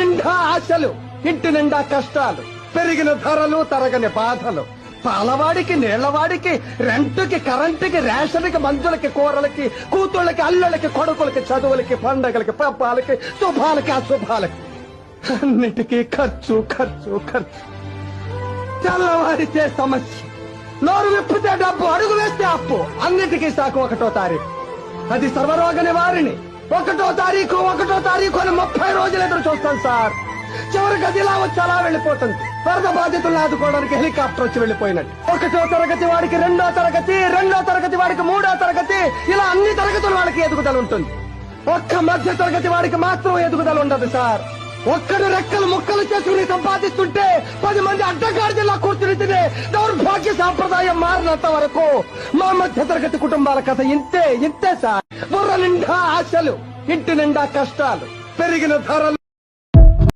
నిండా ఆశలు ఇంటి నిండా కష్టాలు పెరిగిన ధరలు తరగని బాధలు. పాలవాడికి నీళ్ళవాడికి రెంట్కి కరెంటుకి రేషన్కి మందులకి కూరలకి కూతుళ్ళకి అల్లులకి కొడుకులకి చదువులకి పండగలకి పప్పాలకి శుభాలకి అశుభాలకి. అన్నిటికీ ఖర్చు ఖర్చు ఖర్చు. తెల్లవారితే సమస్య నోరు విప్పితే డబ్బు అడుగు వేస్తే అప్పు. అన్నిటికీ సాకు ఒకటో తారీఖు. అది సర్వరోగ నివారిణి. ఒకటో తారీఖు ఒకటో తారీఖు అని ముప్పై రోజులు ఎదురు చూస్తాను సార్. చివరికి అది ఇలా వచ్చి అలా వెళ్ళిపోతుంది. వరద బాధితులను ఆదుకోవడానికి హెలికాప్టర్ వచ్చి వెళ్ళిపోయినట్టు. ఒకటో తరగతి వాడికి రెండో తరగతి రెండో తరగతి వాడికి మూడో తరగతి ఇలా అన్ని తరగతుల వాళ్ళకి ఎదుగుదల ఉంటుంది. ఒక్క మధ్య తరగతి వాడికి మాత్రం ఎదుగుదల ఉండదు సార్. ఒక్కడు రెక్కలు ముక్కలు చేసుకుని సంపాదిస్తుంటే పది మంది అడ్డగాడిలా కూర్చుని తినే దౌర్భాగ్య సాంప్రదాయం మారినంత వరకు మా మధ్య తరగతి కుటుంబాల కథ ఇంతే ఇంతే సార్. బుర్ర నిండా ఆశలు. ఇంటి నిండా కష్టాలు పెరిగిన ధరలు